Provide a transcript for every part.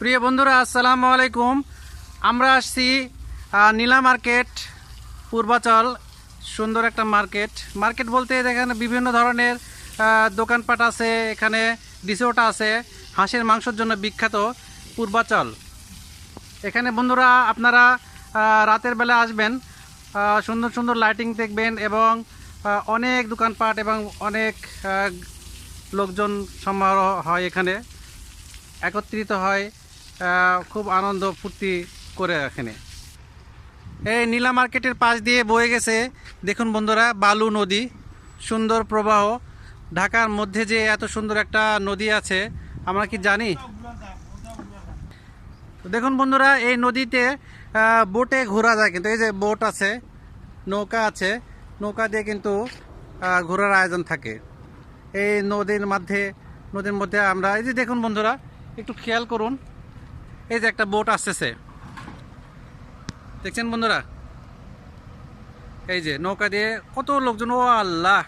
প্রিয় বন্ধুরা, আসসালামু আলাইকুম। আমরা আসছি নীলা মার্কেট, পূর্বাচল, সুন্দর একটা মার্কেট। মার্কেট বলতে এখানে বিভিন্ন ধরনের দোকানপাট আছে, এখানে রিসোর্ট আছে, হাঁসের মাংসের জন্য বিখ্যাত পূর্বাচল। এখানে বন্ধুরা, আপনারা রাতের বেলা আসবেন সুন্দর সুন্দর লাইটিং দেখবেন এবং অনেক দোকানপাট এবং অনেক লোকজন সমারোহ হয় এখানে, একত্রিত হয়। খুব আনন্দ ফুর্তি করে এখানে। এই নীলা মার্কেটের পাশ দিয়ে বয়ে গেছে, দেখুন বন্ধুরা, বালু নদী। সুন্দর প্রবাহ। ঢাকার মধ্যে যে এত সুন্দর একটা নদী আছে, আমরা কি জানি? দেখুন বন্ধুরা, এই নদীতে বোটে ঘোরা যায় কিন্তু, এই যে বোট আছে, নৌকা আছে, নৌকা দিয়ে কিন্তু ঘোরার আয়োজন থাকে। এই নদীর মধ্যে নদীর মধ্যে আমরা, এই যে দেখুন বন্ধুরা, একটু খেয়াল করুন এই যে একটা বোট আসতেছে। দেখছেন বন্ধুরা? এই যে নৌকা দিয়ে কত লোকজন, ও আল্লাহ।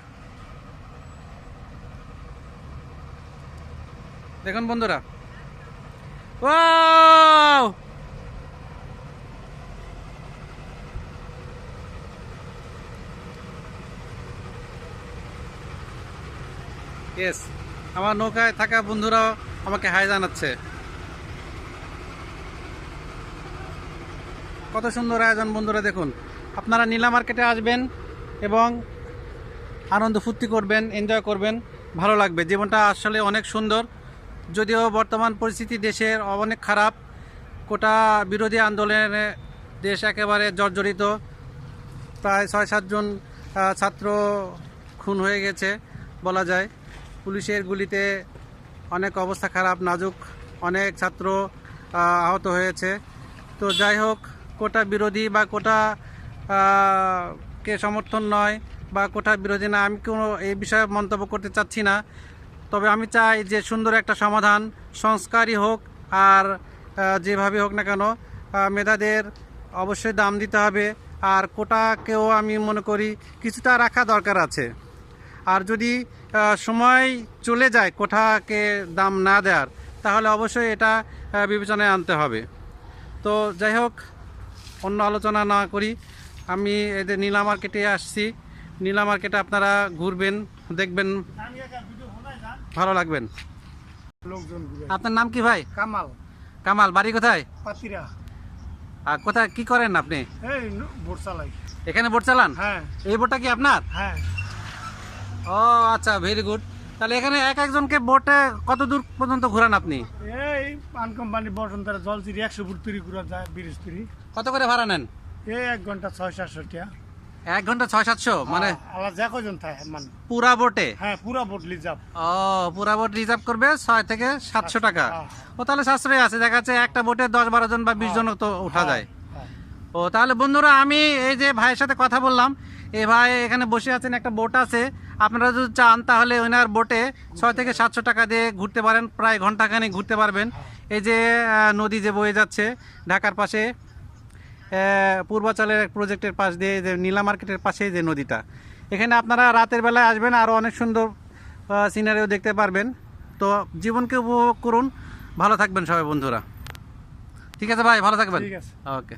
দেখুন বন্ধুরা। ও ইয়েস আমার নৌকায় থাকা বন্ধুরাও আমাকে হাই জানাচ্ছে। কত সুন্দর আয়োজন বন্ধুরা দেখুন। আপনারা নীলা মার্কেটে আসবেন এবং আনন্দ ফুর্তি করবেন এনজয় করবেন, ভালো লাগবে। জীবনটা আসলে অনেক সুন্দর। যদিও বর্তমান পরিস্থিতি দেশের অনেক খারাপ। কোটা বিরোধী আন্দোলনে দেশ একেবারে জর্জরিত। প্রায় ছয় সাতজন ছাত্র খুন হয়ে গেছে, বলা যায়। পুলিশের গুলিতে অনেক অবস্থা খারাপ, নাজুক অনেক ছাত্র আহত হয়েছে। তো যাই হোক কোটা বিরোধী বা কোটা কে সমর্থন নয় বা কোটা বিরোধী না, আমি কোনো এই বিষয়ে মন্তব্য করতে চাচ্ছি না। তবে আমি চাই যে সুন্দর একটা সমাধান, সংস্কারই হোক আর যেভাবে হোক না কেন মেধাদের অবশ্যই দাম দিতে হবে। আর কোটাকেও আমি মনে করি কিছুটা রাখা দরকার আছে। আর যদি সময় চলে যায় কোঠাকে দাম না দেওয়ার, তাহলে অবশ্যই এটা বিবেচনায় আনতে হবে। তো যাই হোক অন্য আলোচনা না করি। আমি এদের নীলা মার্কেটে আসছি। নীলা মার্কেটে আপনারা ঘুরবেন দেখবেন। ভালো লাগবেন। আপনার নাম কি ভাই? কামাল। কামাল বাড়ি কোথায়? পাতিরা। আর কোথায় কি করেন আপনি? এখানে বোট চালান হ্যাঁ। এই বোটটা কি আপনার? হ্যাঁ। ও আচ্ছা ভেরি গুড তাহলে এখানে এক একজনকে বোটে কত দূর পর্যন্ত ঘোরান আপনি? এই পান কোম্পানি বসন্তের জল চিরি একশো ফুট তুরি ঘুরা যায় ব্রিজ তুরি কত করে ভাড়া নেন? এই এক ঘণ্টা ছয় সাতশো টাকা। এক ঘণ্টা ছয় সাতশো? মানে আলাদা যা কজন থাকে মানে। পুরা বোটে? হ্যাঁ পুরা বোট লিজাব ও পুরা বোট রিজার্ভ করবে ছয় থেকে সাতশো টাকা। হ্যাঁ। ও তাহলে সাশ্রয় আছে দেখা যাচ্ছে একটা বোটে দশ বারো জন বা বিশ জন তো উঠা যায়। হ্যাঁ। ও তাহলে বন্ধুরা আমি এই যে ভাইয়ের সাথে কথা বললাম এই ভাই এখানে বসে আছেন একটা বোট আছে। আপনারা যদি চান তাহলে ওনার বোটে ছয় থেকে সাতশো টাকা দিয়ে ঘুরতে পারেন প্রায় ঘন্টাখানেক ঘুরতে পারবেন। এই যে নদী যে বয়ে যাচ্ছে ঢাকার পাশে পূর্বাচলের এক প্রজেক্টের পাশ দিয়ে যে নীলা মার্কেটের পাশে যে নদীটা। এখানে আপনারা রাতের বেলায় আসবেন আরও অনেক সুন্দর সিনারিও দেখতে পারবেন। তো জীবনকে উপভোগ করুন। ভালো থাকবেন সবাই বন্ধুরা। ঠিক আছে ভাই ভালো থাকবেন। ঠিক আছে। ওকে।